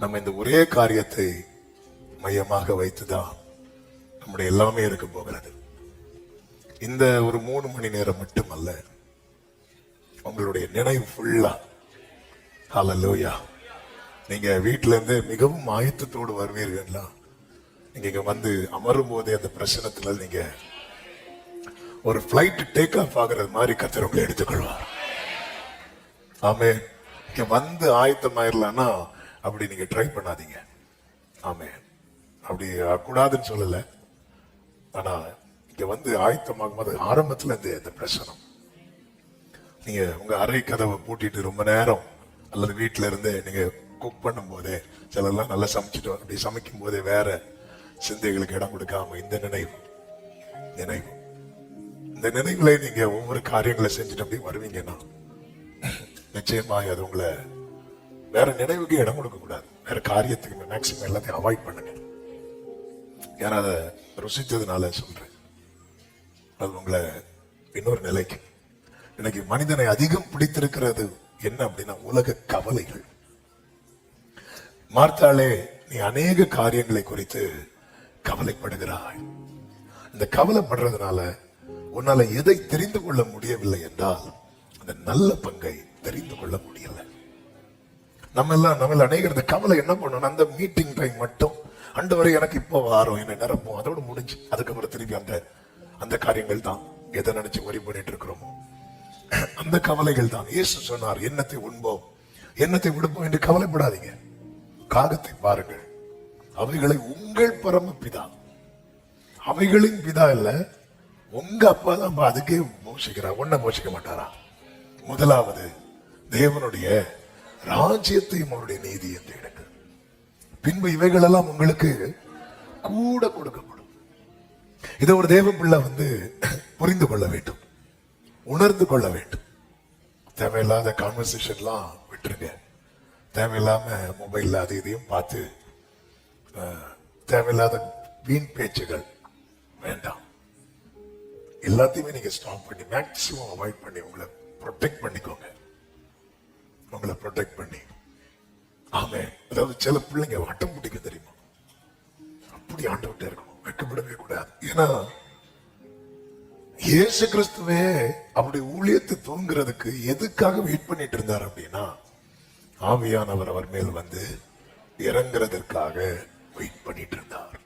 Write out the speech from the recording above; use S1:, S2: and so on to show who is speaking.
S1: நம்ம இந்த ஒரே காரியத்தை மையமாக வைத்துதான் நம்முடைய எல்லாமே இருக்க போகிறது. இந்த ஒரு மூணு மணி நேரம் மட்டுமல்ல உங்களுடைய நினைவு ஃபுல்லா லோயா நீங்க வீட்டுல இருந்து மிகவும் ஆயத்தத்தோடு வருவீர்களா நீங்க இங்க வந்து அமரும் போதே அந்த பிரச்சனத்துல நீங்க ஒரு பிளைட் டேக் ஆஃப் ஆகுறது மாதிரி கத்தர் உங்களை எடுத்துக்கொள்வார். ஆமே இங்க வந்து ஆயத்தமாயிரலாம்னா அப்படி நீங்க ட்ரை பண்ணாதீங்க. ஆமே அப்படி கூடாதுன்னு சொல்லல. ஆனா இங்க வந்து ஆயத்தமாகும் போது ஆரம்பத்துல இருந்து இந்த பிரசனம். நீங்க உங்க அறை கதவை பூட்டிட்டு ரொம்ப நேரம் அல்லது வீட்டுல இருந்து நீங்க குக் பண்ணும் போதே சிலர்லாம் நல்லா சமைச்சிட்டு அப்படி சமைக்கும் போதே வேற சிந்தைகளுக்கு இடம் கொடுக்காம இந்த நினைவு நினைவு. இந்த நினைவுல நீங்க ஒவ்வொரு காரியங்களை செஞ்சுட்டு அப்படி வருவீங்கன்னா நிச்சயமாக அது உங்களை வேற நினைவுக்கு இடம் கொடுக்க கூடாது வேற காரியத்துக்கு மேக்சிமம் எல்லாத்தையும் அவாய்ட் பண்ணுங்க. ஏன்னா அதை ருசித்ததுனால சொல்றேன். அது உங்களை இன்னொரு நிலைக்கு. இன்னைக்கு மனிதனை அதிகம் பிடித்திருக்கிறது என்ன அப்படின்னா உலக கவலைகள். மார்த்தாலே நீ அநேக காரியங்களை குறித்து கவலைப்படுகிறாய். இந்த கவலைப்படுறதுனால உன்னால எதை தெரிந்து கொள்ள முடியவில்லை என்றால் அந்த நல்ல பங்கை தெரிந்து கொள்ள முடியல. நம்ம எல்லாம் நம்மள அநேகர் கவலை என்ன பண்ணணும் அந்த மீட்டிங் டைம் மட்டும். அண்டவரை எனக்கு இப்போ வாரம் என்ன நிரப்பும். அதோட முடிஞ்சு அதுக்கப்புறம் திருப்பி அந்த அந்த காரியங்கள் தான். எதை நினைச்சு worry பண்ணிட்டு இருக்கிறோமோ? அந்த கவலைகள் தான். இயேசு சொன்னார் எண்ணத்தை உண்போம்? எண்ணத்தை விடுப்போம்? என்று கவலைப்படாதீங்க. காகத்தை பாருங்கள். அவைகளை உங்கள் பரம பிதா. அவைகளின் பிதா இல்ல உங்க அப்பா தான் அதுக்கே மோசிக்கிறார். ஒன்ன மோசிக்க மாட்டாரா? முதலாவது தேவனுடைய ராஜ்யத்தையும் அவருடைய நீதி தேடுங்க பின்பு இவைகளெல்லாம் உங்களுக்கு கூட கொடுக்கப்படும். இதை ஒரு தேவ பிள்ளை வந்து புரிந்து கொள்ள வேண்டும். உணர்ந்து கொள்ள வேண்டும். தேவையில்லாத கான்வர்சேஷன்லாம் விட்டுருங்க. தேவையில்லாம மொபைல் அது இதையும் பார்த்து தேவையில்லாத வீண் பேச்சுகள் வேண்டாம். எல்லாத்தையுமே நீங்க ஸ்டாப் பண்ணி மேக்சிமம் அவாய்ட் பண்ணி உங்களை ப்ரொடெக்ட் பண்ணிக்கோங்க. உங்களை ப்ரொடெக்ட் பண்ணி. ஆமே. அதாவது சில பிள்ளைங்க வட்டம் பிடிக்க தெரியுமா? அப்படி ஆண்டவர்கிட்ட இருக்கணும். வெட்கப்படவே கூடாது. ஏன்னா இயேசு கிறிஸ்துவே அவருடைய ஊழியத்தை தூங்குறதுக்கு எதுக்காக வெயிட் பண்ணிட்டு இருந்தார் அப்படின்னா ஆவியானவர் அவர் மேல் வந்து இறங்குறதற்காக வெயிட் பண்ணிட்டு இருந்தார்.